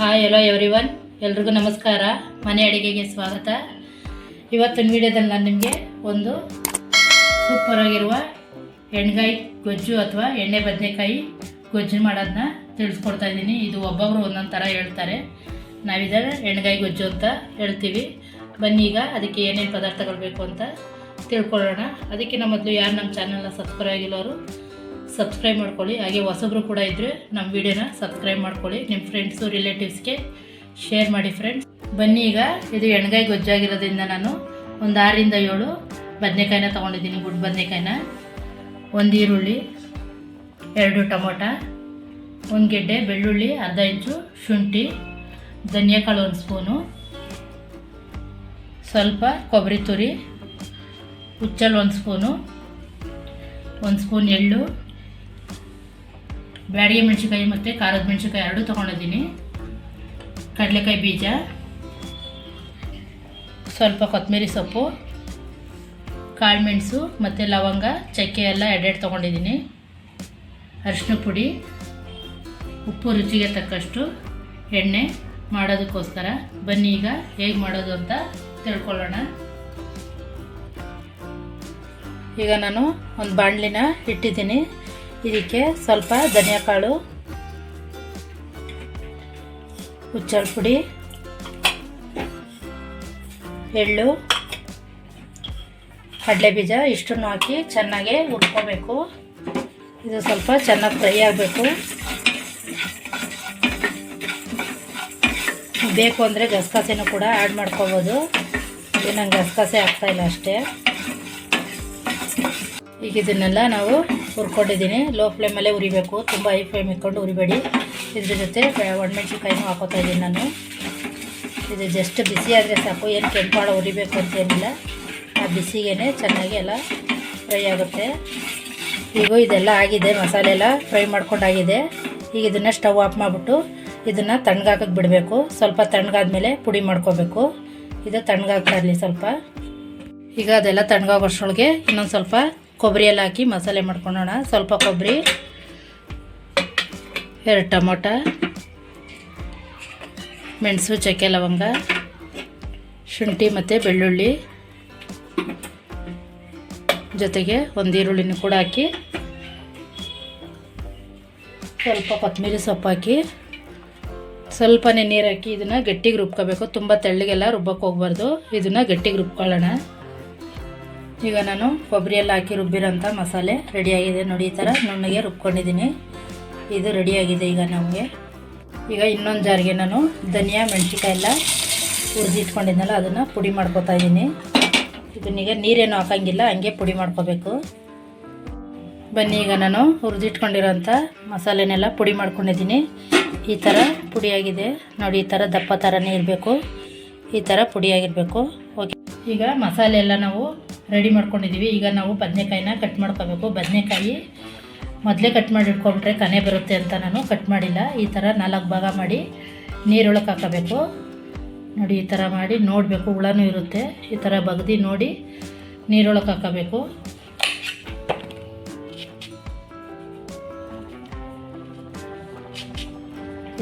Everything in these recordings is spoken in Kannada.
ಹಾಯ್ ಹಲೋ ಎವ್ರಿ ಒನ್ ಎಲ್ರಿಗೂ ನಮಸ್ಕಾರ. ಮನೆ ಅಡುಗೆಗೆ ಸ್ವಾಗತ. ಇವತ್ತಿನ ವಿಡಿಯೋದಲ್ಲಿ ನಾನು ನಿಮಗೆ ಒಂದು ಸೂಪರ್ ಆಗಿರುವ ಎಣ್ಗಾಯಿ ಗೊಜ್ಜು ಅಥವಾ ಎಣ್ಣೆ ಬದನೆಕಾಯಿ ಗೊಜ್ಜು ಮಾಡೋದನ್ನ ತಿಳಿಸ್ಕೊಡ್ತಾ ಇದ್ದೀನಿ. ಇದು ಒಬ್ಬೊಬ್ರು ಒಂದೊಂದು ಥರ ಹೇಳ್ತಾರೆ. ನಾವಿದ್ದಾರೆ ಎಣ್ಗಾಯಿ ಗೊಜ್ಜು ಅಂತ ಹೇಳ್ತೀವಿ. ಬನ್ನಿ ಈಗ ಅದಕ್ಕೆ ಏನೇನು ಪದಾರ್ಥಗಳು ಬೇಕು ಅಂತ ತಿಳ್ಕೊಳ್ಳೋಣ. ಅದಕ್ಕಿಂತ ಮೊದಲು ಯಾರು ನಮ್ಮ ಚಾನಲ್ನ ಸಬ್ಸ್ಕ್ರೈಬ್ ಆಗಿಲ್ಲವರು ಸಬ್ಸ್ಕ್ರೈಬ್ ಮಾಡ್ಕೊಳ್ಳಿ. ಹಾಗೆ ಹೊಸಬ್ರು ಕೂಡ ಇದ್ದರೆ ನಮ್ಮ ವಿಡಿಯೋನ ಸಬ್ಸ್ಕ್ರೈಬ್ ಮಾಡ್ಕೊಳ್ಳಿ. ನಿಮ್ಮ ಫ್ರೆಂಡ್ಸು ರಿಲೇಟಿವ್ಸ್ಗೆ ಶೇರ್ ಮಾಡಿ ಫ್ರೆಂಡ್ಸ್ ಬನ್ನಿ ಈಗ, ಇದು ಎಣ್ಗಾಯಿ ಗೊಜ್ಜಾಗಿರೋದ್ರಿಂದ ನಾನು ಒಂದು ಆರರಿಂದ ಏಳು ಬದನೆಕಾಯಿನ ತೊಗೊಂಡಿದ್ದೀನಿ, ಗುಡ್ ಬದನೆಕಾಯಿನ. ಒಂದು ಈರುಳ್ಳಿ, ಎರಡು ಟೊಮೊಟ, ಒಂದು ಗೆಡ್ಡೆ, ಬೆಳ್ಳುಳ್ಳಿ, ಅರ್ಧ ಇಂಚು ಶುಂಠಿ ಧನಿಯಾಕಾಳು ಒಂದು ಸ್ಪೂನು, ಸ್ವಲ್ಪ ಕೊಬ್ಬರಿ ತುರಿ, ಹುಚ್ಚಲ್ ಒಂದು ಸ್ಪೂನು, ಒಂದು ಸ್ಪೂನ್ ಎಳ್ಳು ಬ್ಯಾಡಿಗೆ ಮೆಣಸಿನ್ಕಾಯಿ ಮತ್ತು ಖಾರದ ಮೆಣಸಿನ್ಕಾಯಿ ಎರಡು ತೊಗೊಂಡಿದ್ದೀನಿ. ಕಡಲೆಕಾಯಿ ಬೀಜ, ಸ್ವಲ್ಪ ಕೊತ್ತಂಬರಿ ಸೊಪ್ಪು, ಕಾಳು ಮೆಣಸು ಮತ್ತು ಲವಂಗ, ಚಕ್ಕೆ ಎಲ್ಲ ಎರಡೆರಡು ತೊಗೊಂಡಿದ್ದೀನಿ. ಅರಿಶಿನ ಪುಡಿ, ಉಪ್ಪು ರುಚಿಗೆ ತಕ್ಕಷ್ಟು ಎಣ್ಣೆ ಮಾಡೋದಕ್ಕೋಸ್ಕರ. ಬನ್ನಿ ಈಗ ಹೇಗೆ ಮಾಡೋದು ಅಂತ ತಿಳ್ಕೊಳ್ಳೋಣ. ಈಗ ನಾನು ಒಂದು ಬಾಣಲಿನ ಇಟ್ಟಿದ್ದೀನಿ. ಇದಕ್ಕೆ ಸ್ವಲ್ಪ ಧನಿಯಾಕಾಳು ಹುಚ್ಚಳ ಪುಡಿ, ಎಳ್ಳು, ಕಡಲೆ ಬೀಜ, ಇಷ್ಟನ್ನು ಹಾಕಿ ಚೆನ್ನಾಗಿ ಹುರ್ಕೋಬೇಕು. ಇದು ಸ್ವಲ್ಪ ಚೆನ್ನಾಗಿ ಫ್ರೈ ಆಗಬೇಕು. ಬೇಕು ಅಂದರೆ ಗಸಗಸೆನೂ ಕೂಡ ಆ್ಯಡ್ ಮಾಡ್ಕೋಬೋದು. ಇದು ನಂಗೆ ಗಸಗಸೆ ಆಗ್ತಾಯಿಲ್ಲ ಅಷ್ಟೇ. ಈಗ ಇದನ್ನೆಲ್ಲ ನಾವು ಹುರ್ಕೊಂಡಿದ್ದೀನಿ. ಲೋ ಫ್ಲೇಮಲ್ಲೇ ಉರಿಬೇಕು. ತುಂಬ ಹೈ ಫ್ಲೇಮ್ ಇಟ್ಕೊಂಡು ಉರಿಬೇಡಿ. ಇದ್ರ ಜೊತೆ ಒಣಮೆಣ್ಸಿನ್ಕಾಯಿನೂ ಹಾಕೋತಾ ಇದ್ದೀನಿ ನಾನು. ಇದು ಜಸ್ಟ್ ಬಿಸಿ ಆದರೆ ಸಾಕು. ಏನು ಕೆಂಪಾಳ ಉರಿಬೇಕು ಅಂತೇನಿಲ್ಲ ಆ ಬಿಸಿಗೇ ಚೆನ್ನಾಗಿ ಎಲ್ಲ ಫ್ರೈ ಆಗುತ್ತೆ. ಈಗ ಇದೆಲ್ಲ ಆಗಿದೆ. ಮಸಾಲೆ ಎಲ್ಲ ಫ್ರೈ ಮಾಡ್ಕೊಂಡಾಗಿದೆ ಈಗ ಇದನ್ನು ಸ್ಟವ್ ಆಫ್ ಮಾಡಿಬಿಟ್ಟು ಇದನ್ನು ತಣ್ಣಗಾಕಕ್ಕೆ ಬಿಡಬೇಕು. ಸ್ವಲ್ಪ ತಣ್ಣಗಾದ್ಮೇಲೆ ಪುಡಿ ಮಾಡ್ಕೋಬೇಕು. ಇದು ತಣ್ಣಗಾಗ್ತಾ ಇರಲಿ ಸ್ವಲ್ಪ. ಈಗ ಅದೆಲ್ಲ ತಣ್ಣಗಾಗೋಷ್ಟ್ರೊಳಗೆ ಇನ್ನೊಂದು ಸ್ವಲ್ಪ ಕೊಬ್ಬರಿ ಎಲ್ಲ ಹಾಕಿ ಮಸಾಲೆ ಮಾಡ್ಕೊಳೋಣ ಸ್ವಲ್ಪ ಕೊಬ್ಬರಿ, ಎರಡು ಟೊಮೊಟ, ಮೆಣಸು, ಚಕ್ಕೆ ಲವಂಗ, ಶುಂಠಿ ಮತ್ತು ಬೆಳ್ಳುಳ್ಳಿ ಜೊತೆಗೆ ಒಂದು ಈರುಳ್ಳಿನೂ ಕೂಡ ಹಾಕಿ, ಸ್ವಲ್ಪ ಕೊತ್ತಂಬರಿ ಸೊಪ್ಪು ಹಾಕಿ, ಸ್ವಲ್ಪನೇ ನೀರು ಹಾಕಿ ಇದನ್ನು ಗಟ್ಟಿಗೆ ರುಬ್ಕೋಬೇಕು. ತುಂಬ ತೆಳ್ಳಗೆಲ್ಲ ರುಬ್ಬಕ್ಕೆ ಹೋಗ್ಬಾರ್ದು. ಇದನ್ನು ಗಟ್ಟಿಗೆ ರುಬ್ಕೊಳ್ಳೋಣ. ಈಗ ನಾನು ಕೊಬ್ಬರಿಯಲ್ಲಿ ಹಾಕಿ ರುಬ್ಬಿರೋಂಥ ಮಸಾಲೆ ರೆಡಿಯಾಗಿದೆ ನೋಡಿ ಈ ಥರ. ನುಣ್ಣಗೆ ರುಬ್ಕೊಂಡಿದ್ದೀನಿ. ಇದು ರೆಡಿಯಾಗಿದೆ ಈಗ ನಮಗೆ. ಈಗ ಇನ್ನೊಂದು ಜಾರಿಗೆ ನಾನು ಧನಿಯಾ ಮೆಣಸಿಕಾಯಿ ಎಲ್ಲ ಹುರಿದಿಟ್ಕೊಂಡಿದ್ನಲ್ಲ, ಅದನ್ನು ಪುಡಿ ಮಾಡ್ಕೊತಾ ಇದ್ದೀನಿ. ಇದನ್ನೀಗ ನೀರೇನು ಹಾಕಂಗಿಲ್ಲ, ಹಂಗೆ ಪುಡಿ ಮಾಡ್ಕೋಬೇಕು. ಬನ್ನಿ, ಈಗ ನಾನು ಹುರಿದಿಟ್ಕೊಂಡಿರೋಂಥ ಮಸಾಲೆನೆಲ್ಲ ಪುಡಿ ಮಾಡ್ಕೊಂಡಿದ್ದೀನಿ. ಈ ಥರ ಪುಡಿಯಾಗಿದೆ ನೋಡಿ, ಈ ಥರ ದಪ್ಪ ಥರನೇ ಇರಬೇಕು. ಈ ಥರ ಪುಡಿಯಾಗಿರಬೇಕು ಓಕೆ ಈಗ ಮಸಾಲೆ ಎಲ್ಲ ನಾವು ರೆಡಿ ಮಾಡ್ಕೊಂಡಿದ್ದೀವಿ ಈಗ ನಾವು ಬದನೆಕಾಯಿನ ಕಟ್ ಮಾಡ್ಕೋಬೇಕು. ಬದನೆಕಾಯಿ ಮೊದಲೇ ಕಟ್ ಮಾಡಿ ಇಟ್ಕೊಂಡ್ರೆ ಕನೆ ಬರುತ್ತೆ ಅಂತ ನಾನು ಕಟ್ ಮಾಡಿಲ್ಲ. ಈ ಥರ ನಾಲ್ಕು ಭಾಗ ಮಾಡಿ ನೀರೊಳಗೆ ಹಾಕಬೇಕು. ನೋಡಿ, ಈ ಥರ ಮಾಡಿ ನೋಡಬೇಕು. ಹುಳನೂ ಇರುತ್ತೆ. ಈ ಥರ ಬಗ್ದು ನೋಡಿ ನೀರೊಳಗೆ ಹಾಕಬೇಕು.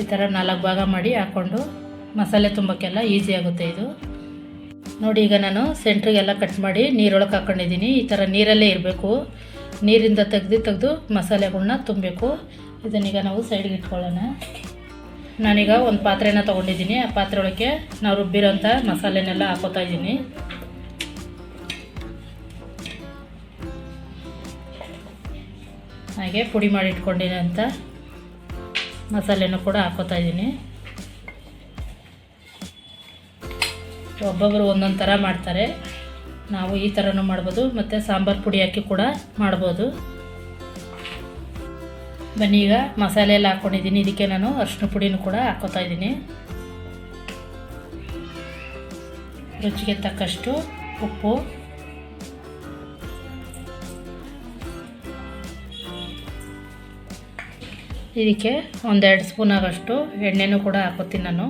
ಈ ಥರ ನಾಲ್ಕು ಭಾಗ ಮಾಡಿ ಹಾಕ್ಕೊಂಡು ಮಸಾಲೆ ತುಂಬಕ್ಕೆಲ್ಲ ಈಸಿ ಆಗುತ್ತೆ ಇದು. ನೋಡಿ, ಈಗ ನಾನು ಸೆಂಟ್ರಿಗೆಲ್ಲ ಕಟ್ ಮಾಡಿ ನೀರೊಳಗೆ ಹಾಕ್ಕೊಂಡಿದ್ದೀನಿ ಈ ಥರ ನೀರಲ್ಲೇ ಇರಬೇಕು. ನೀರಿಂದ ತೆಗೆದು ತೆಗೆದು ಮಸಾಲೆಗಳನ್ನ ತುಂಬಬೇಕು. ಇದನ್ನೀಗ ನಾವು ಸೈಡ್ಗೆ ಇಟ್ಕೊಳ್ಳೋಣ. ನಾನೀಗ ಒಂದು ಪಾತ್ರೆನ ತೊಗೊಂಡಿದ್ದೀನಿ. ಆ ಪಾತ್ರೆ ಒಳಗೆ ನಾವು ರುಬ್ಬಿರೋಂಥ ಮಸಾಲೆನೆಲ್ಲ ಹಾಕೋತಾ ಇದ್ದೀನಿ. ಹಾಗೆ ಪುಡಿ ಮಾಡಿ ಇಟ್ಕೊಂಡಿರೋಂಥ ಮಸಾಲೆನೂ ಕೂಡ ಹಾಕೋತಾ ಇದ್ದೀನಿ. ಒಬ್ಬೊಬ್ಬರು ಒಂದೊಂದು ಥರ ಮಾಡ್ತಾರೆ. ನಾವು ಈ ಥರನೂ ಮಾಡ್ಬೋದು, ಮತ್ತು ಸಾಂಬಾರು ಪುಡಿ ಹಾಕಿ ಕೂಡ ಮಾಡ್ಬೋದು. ಬನ್ನಿ ಈಗ ಮಸಾಲೆ ಎಲ್ಲ ಹಾಕ್ಕೊಂಡಿದ್ದೀನಿ ಇದಕ್ಕೆ ನಾನು ಅರಿಶಿನ ಪುಡಿನೂ ಕೂಡ ಹಾಕೋತಾ ಇದ್ದೀನಿ. ರುಚಿಗೆ ತಕ್ಕಷ್ಟು ಉಪ್ಪು. ಇದಕ್ಕೆ ಒಂದೆರಡು ಸ್ಪೂನ್ ಆಗೋಷ್ಟು ಎಣ್ಣೆನೂ ಕೂಡ ಹಾಕೋತೀನಿ ನಾನು.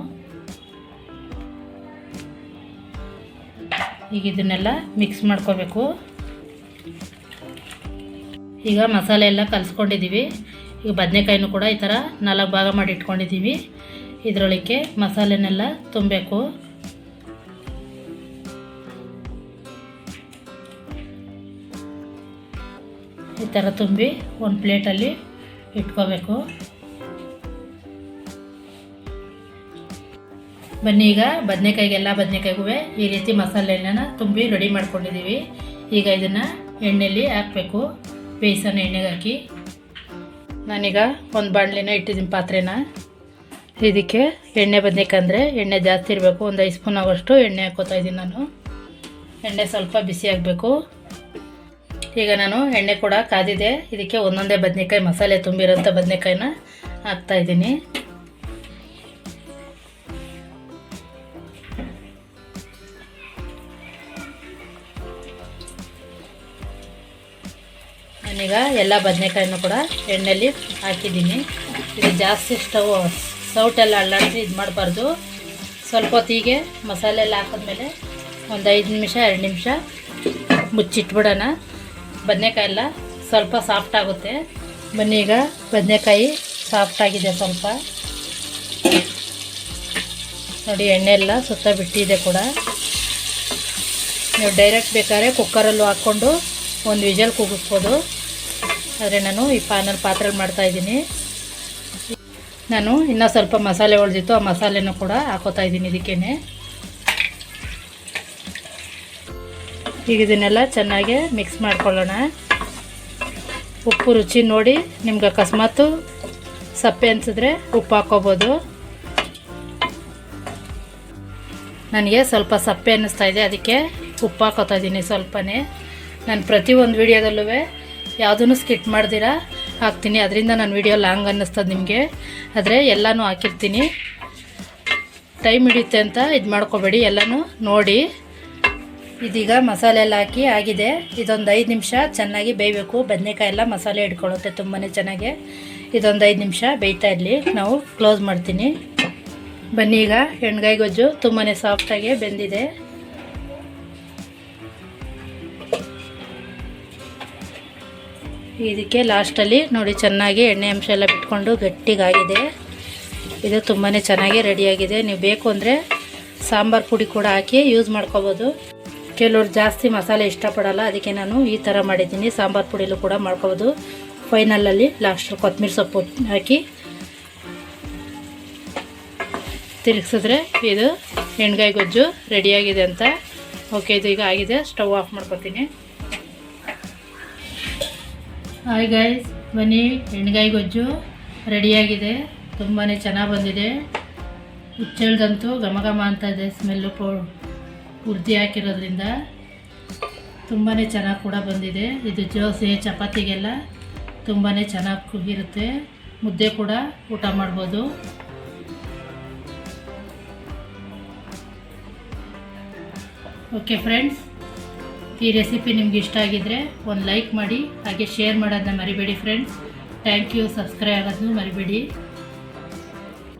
ಈಗ ಇದನ್ನೆಲ್ಲ ಮಿಕ್ಸ್ ಮಾಡ್ಕೋಬೇಕು. ಈಗ ಮಸಾಲೆ ಎಲ್ಲ ಕಲಿಸ್ಕೊಂಡಿದ್ದೀವಿ. ಈಗ ಬದನೆಕಾಯಿನೂ ಕೂಡ ಈ ಥರ ನಾಲ್ಕು ಭಾಗ ಮಾಡಿ ಇಟ್ಕೊಂಡಿದ್ದೀವಿ. ಇದರೊಳಕ್ಕೆ ಮಸಾಲೆನೆಲ್ಲ ತುಂಬಬೇಕು. ಈ ಥರ ತುಂಬಿ ಒಂದು ಪ್ಲೇಟಲ್ಲಿ ಇಟ್ಕೋಬೇಕು. ಬನ್ನಿ ಈಗ. ಬದನೆಕಾಯಿಗೆಲ್ಲ ಬದನೆಕಾಯಿಗೂ ಈ ರೀತಿ ಮಸಾಲೆನ ತುಂಬಿ ರೆಡಿ ಮಾಡ್ಕೊಂಡಿದ್ದೀವಿ ಈಗ ಇದನ್ನು ಎಣ್ಣೆಯಲ್ಲಿ ಹಾಕಬೇಕು. ಬೇಯಿಸೋಣ ಎಣ್ಣೆಗೆ ಹಾಕಿ. ನಾನೀಗ ಒಂದು ಬಾಣಲಿನ ಇಟ್ಟಿದ್ದೀನಿ ಪಾತ್ರೆನ. ಇದಕ್ಕೆ ಎಣ್ಣೆ ಬದನೆಕಾಯಿ ಎಣ್ಣೆ ಜಾಸ್ತಿ ಇರಬೇಕು. ಒಂದು ಐದು ಸ್ಪೂನ್ ಆಗೋಷ್ಟು ಎಣ್ಣೆ ಹಾಕೋತಾ ಇದ್ದೀನಿ ನಾನು. ಎಣ್ಣೆ ಸ್ವಲ್ಪ ಬಿಸಿ ಆಗಬೇಕು. ಈಗ ನಾನು ಎಣ್ಣೆ ಕೂಡ ಕಾದಿದೆ. ಇದಕ್ಕೆ ಒಂದೊಂದೇ ಬದನೆಕಾಯಿ ಮಸಾಲೆ ತುಂಬಿರೋಂಥ ಬದನೆಕಾಯಿನ ಹಾಕ್ತಾಯಿದ್ದೀನಿ ನಾನೀಗ ಎಲ್ಲ ಬದನೆಕಾಯಿನೂ ಕೂಡ ಎಣ್ಣೆಯಲ್ಲಿ ಹಾಕಿದ್ದೀನಿ. ಇದು ಜಾಸ್ತಿ ಸ್ಟವ್ ಸೌಟೆಲ್ಲ ಅಲ್ಲಾಡಿಸಿ ಇದು ಮಾಡಬಾರ್ದು. ಸ್ವಲ್ಪ ಹೊತ್ತಿಗೆ ಮಸಾಲೆ ಎಲ್ಲ ಹಾಕಿದ್ಮೇಲೆ ಒಂದು ಐದು ನಿಮಿಷ, ಎರಡು ನಿಮಿಷ ಮುಚ್ಚಿಟ್ಬಿಡೋಣ. ಬದನೆಕಾಯಿ ಎಲ್ಲ ಸ್ವಲ್ಪ ಸಾಫ್ಟ್ ಆಗುತ್ತೆ. ಬನ್ನಿ ಈಗ ಬದನೆಕಾಯಿ ಸಾಫ್ಟ್ ಆಗಿದೆ ಸ್ವಲ್ಪ. ನೋಡಿ, ಎಣ್ಣೆ ಎಲ್ಲ ಸುತ್ತ ಬಿಟ್ಟಿದೆ ಕೂಡ. ನೀವು ಡೈರೆಕ್ಟ್ ಬೇಕಾದ್ರೆ ಕುಕ್ಕರಲ್ಲೂ ಹಾಕ್ಕೊಂಡು ಒಂದು ವಿಜಲ್ ಕೂಗಿಸ್ಬೋದು ಆದರೆ ನಾನು ಈ ಪಾನಲ್ಲಿ ಪಾತ್ರೆಲಿ ಮಾಡ್ತಾಯಿದ್ದೀನಿ ನಾನು ಇನ್ನೂ ಸ್ವಲ್ಪ ಮಸಾಲೆ ಉಳಿದಿತ್ತು ಆ ಮಸಾಲೆನೂ ಕೂಡ ಹಾಕೋತಾ ಇದ್ದೀನಿ ಇದಕ್ಕೇನೆ. ಈಗ ಇದನ್ನೆಲ್ಲ ಚೆನ್ನಾಗಿ ಮಿಕ್ಸ್ ಮಾಡ್ಕೊಳ್ಳೋಣ. ಉಪ್ಪು ರುಚಿ ನೋಡಿ, ನಿಮ್ಗೆ ಅಕಸ್ಮಾತು ಸಪ್ಪೆ ಅನಿಸಿದ್ರೆ ಉಪ್ಪು ಹಾಕೋಬೋದು. ನನಗೆ ಸ್ವಲ್ಪ ಸಪ್ಪೆ ಅನ್ನಿಸ್ತಾ ಇದೆ, ಅದಕ್ಕೆ ಉಪ್ಪು ಹಾಕೋತಾ ಇದ್ದೀನಿ ಸ್ವಲ್ಪನೇ. ನಾನು ಪ್ರತಿ ಒಂದು ವೀಡಿಯೋದಲ್ಲೂ ಯಾವುದನ್ನು ಸ್ಕಿಟ್ ಮಾಡ್ದಿರಾ? ಹಾಕ್ತೀನಿ. ಅದರಿಂದ ನಾನು ವಿಡಿಯೋ ಲಾಂಗ್ ಅನ್ನಿಸ್ತದೆ ನಿಮಗೆ. ಆದರೆ ಎಲ್ಲನೂ ಹಾಕಿರ್ತೀನಿ. ಟೈಮ್ ಹಿಡಿಯುತ್ತೆ ಅಂತ ಇದು ಮಾಡ್ಕೋಬೇಡಿ ಎಲ್ಲನೂ ನೋಡಿ. ಇದೀಗ ಮಸಾಲೆ ಎಲ್ಲ ಹಾಕಿ ಆಗಿದೆ. ಇದೊಂದು ಐದು ನಿಮಿಷ ಚೆನ್ನಾಗಿ ಬೇಯಬೇಕು. ಬದನೆಕಾಯಿ ಎಲ್ಲ ಮಸಾಲೆ ಹಿಡ್ಕೊಳ್ಳುತ್ತೆ ತುಂಬಾ ಚೆನ್ನಾಗಿ. ಇದೊಂದು ಐದು ನಿಮಿಷ ಬೇಯ್ತಾ ಇರಲಿ. ನಾವು ಕ್ಲೋಸ್ ಮಾಡ್ತೀನಿ. ಬನ್ನಿ ಈಗ. ಎಣ್ಗಾಯಿ ಗೊಜ್ಜು ತುಂಬಾ ಸಾಫ್ಟಾಗಿ ಬೆಂದಿದೆ. ಇದಕ್ಕೆ ಲಾಸ್ಟಲ್ಲಿ ನೋಡಿ ಚೆನ್ನಾಗಿ ಎಣ್ಣೆ ಅಂಶ ಎಲ್ಲ ಬಿಟ್ಕೊಂಡು ಗಟ್ಟಿಗಾಗಿದೆ. ಇದು ತುಂಬಾ ಚೆನ್ನಾಗಿ ರೆಡಿಯಾಗಿದೆ. ನೀವು ಬೇಕು ಅಂದರೆ ಸಾಂಬಾರು ಪುಡಿ ಕೂಡ ಹಾಕಿ ಯೂಸ್ ಮಾಡ್ಕೋಬೋದು. ಕೆಲವ್ರು ಜಾಸ್ತಿ ಮಸಾಲೆ ಇಷ್ಟಪಡಲ್ಲ, ಅದಕ್ಕೆ ನಾನು ಈ ಥರ ಮಾಡಿದ್ದೀನಿ. ಸಾಂಬಾರು ಪುಡಿಲೂ ಕೂಡ ಮಾಡ್ಕೋಬೋದು. ಫೈನಲಲ್ಲಿ ಲಾಸ್ಟ್ ಕೊತ್ತಂಬರಿ ಸೊಪ್ಪು ಹಾಕಿ ತಿರುಗಿಸಿದ್ರೆ ಇದು ಎಣ್ಗಾಯಿ ಗೊಜ್ಜು ರೆಡಿಯಾಗಿದೆ ಅಂತ. ಓಕೆ ಇದು ಈಗ ಆಗಿದೆ. ಸ್ಟವ್ ಆಫ್ ಮಾಡ್ಕೊತೀನಿ. ಹಾಯ್ ಗೈಸ್ ಬನ್ನಿ ಎಣ್ಗಾಯಿ ಗೊಜ್ಜು ರೆಡಿಯಾಗಿದೆ. ತುಂಬಾ ಚೆನ್ನಾಗಿ ಬಂದಿದೆ. ಹುಚ್ಚಳ್ದಂತೂ ಘಮ ಘಮ ಅಂತ ಇದೆ ಸ್ಮೆಲ್ಲು ಪೌ ಉರ್ದಿ ಹಾಕಿರೋದ್ರಿಂದ. ತುಂಬಾ ಚೆನ್ನಾಗಿ ಕೂಡ ಬಂದಿದೆ. ಇದು ದೋಸೆ ಚಪಾತಿಗೆಲ್ಲ ತುಂಬಾ ಚೆನ್ನಾಗಿ ಇರುತ್ತೆ. ಮುದ್ದೆ ಕೂಡ ಊಟ ಮಾಡ್ಬೋದು. ಓಕೆ ಫ್ರೆಂಡ್ಸ್ ಈ ರೆಸಿಪಿ ನಿಮ್ಗೆ ಇಷ್ಟ ಆಗಿದ್ದರೆ ಒಂದು ಲೈಕ್ ಮಾಡಿ, ಹಾಗೆ ಶೇರ್ ಮಾಡೋದನ್ನ ಮರಿಬೇಡಿ ಫ್ರೆಂಡ್ಸ್ ಥ್ಯಾಂಕ್ ಯು ಸಬ್ಸ್ಕ್ರೈಬ್ ಆಗೋದನ್ನು ಮರಿಬೇಡಿ.